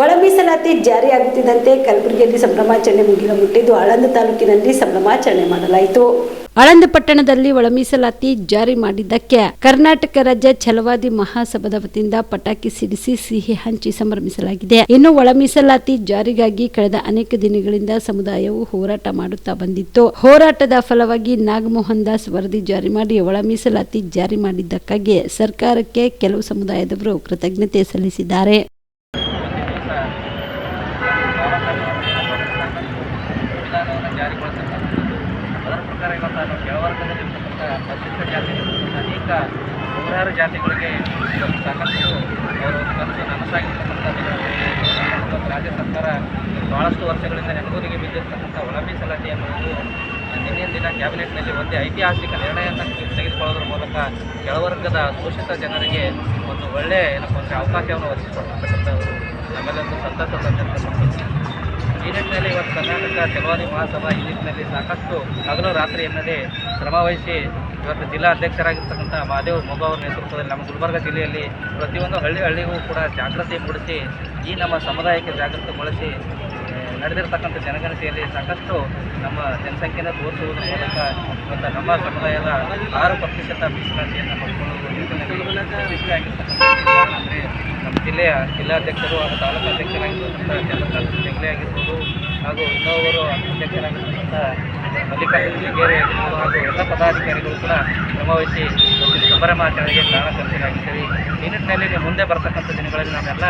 ಒಳ ಮೀಸಲಾತಿ ಜಾರಿಯಾಗುತ್ತಿದ್ದಂತೆ ಕಲಬುರಗಿಯಲ್ಲಿ ಸಂಭ್ರಮಾಚರಣೆ ಮುಗಿಲು ಮುಟ್ಟಿದ್ದು ಆಳಂದ ತಾಲೂಕಿನಲ್ಲಿ ಸಂಭ್ರಮಾಚರಣೆ ಮಾಡಲಾಯಿತು. ಆಳಂದ ಪಟ್ಟಣದಲ್ಲಿ ಒಳ ಜಾರಿ ಮಾಡಿದ್ದಕ್ಕೆ ಕರ್ನಾಟಕ ರಾಜ್ಯ ಛಲವಾದಿ ಮಹಾಸಭಾದ ವತಿಯಿಂದ ಪಟಾಕಿ ಸಿಡಿಸಿ ಸಿಹಿ ಹಂಚಿ ಸಂಭ್ರಮಿಸಲಾಗಿದೆ. ಇನ್ನು ಒಳ ಮೀಸಲಾತಿ ಜಾರಿಗಾಗಿ ಕಳೆದ ಅನೇಕ ದಿನಗಳಿಂದ ಸಮುದಾಯವು ಹೋರಾಟ ಮಾಡುತ್ತಾ ಬಂದಿತ್ತು. ಹೋರಾಟದ ಫಲವಾಗಿ ನಾಗಮೋಹನ್ ದಾಸ್ ವರದಿ ಜಾರಿ ಮಾಡಿ ಒಳ ಮೀಸಲಾತಿ ಜಾರಿ ಮಾಡಿದ್ದಕ್ಕಾಗಿ ಸರ್ಕಾರಕ್ಕೆ ಕೆಲವು ಸಮುದಾಯದವರು ಕೃತಜ್ಞತೆ ಸಲ್ಲಿಸಿದ್ದಾರೆ. ಪ್ರಕಾರ ಇವತ್ತು ನಾವು ಕೆಳವರ್ಗದಲ್ಲಿರ್ತಕ್ಕಂಥ ಪರಿಶಿಷ್ಟ ಜಾತಿ ಅನೇಕ ನೂರಾರು ಜಾತಿಗಳಿಗೆ ಸಾಕಷ್ಟು ಅವರು ಒಂದು ನನಸಾಗಿರ್ತಕ್ಕಂಥ ರಾಜ್ಯ ಸರ್ಕಾರ ಭಾಳಷ್ಟು ವರ್ಷಗಳಿಂದ ನೆನಗೂರಿಗೆ ಬಿದ್ದಿರ್ತಕ್ಕಂಥ ಒಳ ಮೀಸಲಾತಿ ಎನ್ನುವುದು ನಿನ್ನೆ ದಿನ ಕ್ಯಾಬಿನೆಟ್ನಲ್ಲಿ ಒಂದೇ ಐತಿಹಾಸಿಕ ನಿರ್ಣಯವನ್ನು ತೆಗೆದುಕೊಳ್ಳೋದ್ರ ಮೂಲಕ ಕೆಳವರ್ಗದ ಶೋಷಿತ ಜನರಿಗೆ ಒಂದು ಒಳ್ಳೆಯ ಏನಪ್ಪ ಅಂದರೆ ಅವಕಾಶವನ್ನು ಒದಗಿಸಿಕೊಡ್ತಕ್ಕಂಥದ್ದು ಒಂದು ಸಂತಸ ತಂದಿರ್ತಕ್ಕಂಥದ್ದು ಈ ನಿಟ್ಟಿನಲ್ಲಿ ಇವತ್ತು ಕರ್ನಾಟಕ ಚಲವಾದಿ ಮಹಾಸಭಾ ಈ ನಿಟ್ಟಿನಲ್ಲಿ ಸಾಕಷ್ಟು ಹಗಲು ರಾತ್ರಿ ಎನ್ನದೇ ಶ್ರಮವಹಿಸಿ ಇವತ್ತು ಜಿಲ್ಲಾ ಅಧ್ಯಕ್ಷರಾಗಿರ್ತಕ್ಕಂಥ ಮಹಾದೇವ್ ಮೊಗ ಅವರ ನೇತೃತ್ವದಲ್ಲಿ ನಮ್ಮ ಗುಲ್ಬರ್ಗ ಜಿಲ್ಲೆಯಲ್ಲಿ ಪ್ರತಿಯೊಂದು ಹಳ್ಳಿ ಹಳ್ಳಿಗೂ ಕೂಡ ಜಾಗೃತಿ ಮೂಡಿಸಿ ಈ ನಮ್ಮ ಸಮುದಾಯಕ್ಕೆ ಜಾಗೃತಿಗೊಳಿಸಿ ನಡೆದಿರತಕ್ಕಂಥ ಜನಗಣತಿಯಲ್ಲಿ ಸಾಕಷ್ಟು ನಮ್ಮ ಜನಸಂಖ್ಯೆನ ತೋರಿಸುವುದರ ಮೂಲಕ ಇವತ್ತು ನಮ್ಮ ಸಮುದಾಯದ ಆರು ಪ್ರತಿಶತ ಮೀಸಲಾತಿಯನ್ನು ಪಡ್ಕೊಳ್ಳುವ ನಿಟ್ಟಿನಲ್ಲಿ ಜಿಲ್ಲೆಯ ಜಿಲ್ಲಾಧ್ಯಕ್ಷರು ಹಾಗೂ ತಾಲೂಕು ಅಧ್ಯಕ್ಷರಾಗಿರ್ತಕ್ಕಂಥ ಚಂದ್ರಕಾಂತ್ ಹೆಗ್ಡೆ ಆಗಿರ್ಬೋದು ಹಾಗೂ ಇನ್ನೊಬ್ಬರು ಅಧ್ಯಕ್ಷರಾಗಿರ್ತಕ್ಕಂಥ ಮಲ್ಲಿಕಾರ್ಜುನ ಶೃಂಗೇರಿ ಹಾಗೂ ಎಲ್ಲ ಪದಾಧಿಕಾರಿಗಳು ಕೂಡ ಶ್ರಮವಹಿಸಿ ಇವತ್ತಿನ ಸಂಭ್ರಮಾಚರಣೆಗೆ ಕಾರಣಕರ್ತರಾಗಿದ್ದೀರಿ ಈ ನಿಟ್ಟಿನಲ್ಲಿ ಮುಂದೆ ಬರ್ತಕ್ಕಂಥ ದಿನಗಳಲ್ಲಿ ನಾವೆಲ್ಲ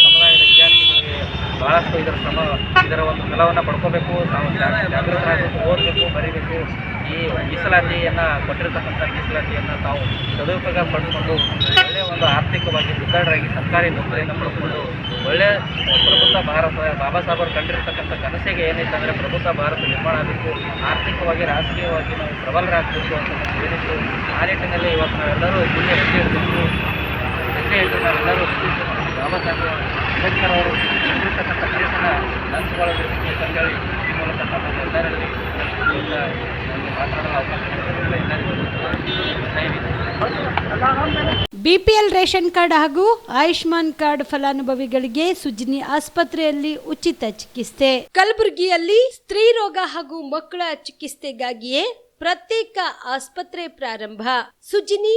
ಸಮುದಾಯದ ವಿದ್ಯಾರ್ಥಿಗಳಿಗೆ ಭಾಳಷ್ಟು ಇದರ ಶ್ರಮ, ಇದರ ಒಂದು ಫಲವನ್ನು ಪಡ್ಕೋಬೇಕು. ನಾವು ಜಾಗೃತರಾಗಬೇಕು, ಓದಬೇಕು, ಬರೀಬೇಕು. ಈ ಮೀಸಲಾತಿಯನ್ನು ಕೊಟ್ಟಿರತಕ್ಕಂಥ ಮೀಸಲಾತಿಯನ್ನು ತಾವು ಸದುಪಯೋಗ ಪಡೆದುಕೊಂಡು ಒಳ್ಳೆಯ ಒಂದು ಆರ್ಥಿಕವಾಗಿ ಸುದೃಢರಾಗಿ ಸರ್ಕಾರಿ ನೌಕರಿಯನ್ನು ಪಡ್ಕೊಂಡು ಒಳ್ಳೆಯ ಪ್ರಬುದ್ಧ ಭಾರತ, ಬಾಬಾ ಸಾಹೇಬ್ ಅವರು ಕಂಡಿರ್ತಕ್ಕಂಥ ಕನಸಿಗೆ ಏನಿತ್ತು ಅಂದರೆ ಪ್ರಬುದ್ಧ ಭಾರತ ನಿರ್ಮಾಣ ಆಗಬೇಕು, ಆರ್ಥಿಕವಾಗಿ ರಾಜಕೀಯವಾಗಿ ನಾವು ಪ್ರಬಲರಾಗಬೇಕು ಅಂತ ಹೇಳಿದ್ದು ಆ ನಿಟ್ಟಿನಲ್ಲಿ ಇವತ್ತು ನಾವೆಲ್ಲರೂ ಮುಂದೆ ಹೆಜ್ಜೆ ಇಡಬೇಕು ಹೆಜ್ಜೆ ಇಟ್ಟು ನಾವೆಲ್ಲರೂ ಬಾಬಾ ಸಾಹೇಬ್ ಅಂಬೇಡ್ಕರ್ ಅವರು ಕಂಡಿರ್ತಕ್ಕಂಥ ಕನಸನ್ನು ನನಸುಗೊಳ್ಳಬೇಕು ಅಂತೇಳಿ ಬಿಪಿಎಲ್ ರೇಷನ್ ಕಾರ್ಡ್ ಹಾಗೂ ಆಯುಷ್ಮಾನ್ ಕಾರ್ಡ್ ಫಲಾನುಭವಿಗಳಿಗೆ ಸುಜಿನಿ ಆಸ್ಪತ್ರೆಯಲ್ಲಿ ಉಚಿತ ಚಿಕಿತ್ಸೆ. ಕಲಬುರಗಿಯಲ್ಲಿ ಸ್ತ್ರೀ ರೋಗ ಹಾಗೂ ಮಕ್ಕಳ ಚಿಕಿತ್ಸೆಗಾಗಿಯೇ ಪ್ರತ್ಯೇಕ ಆಸ್ಪತ್ರೆ ಪ್ರಾರಂಭ. ಸುಜಿನಿ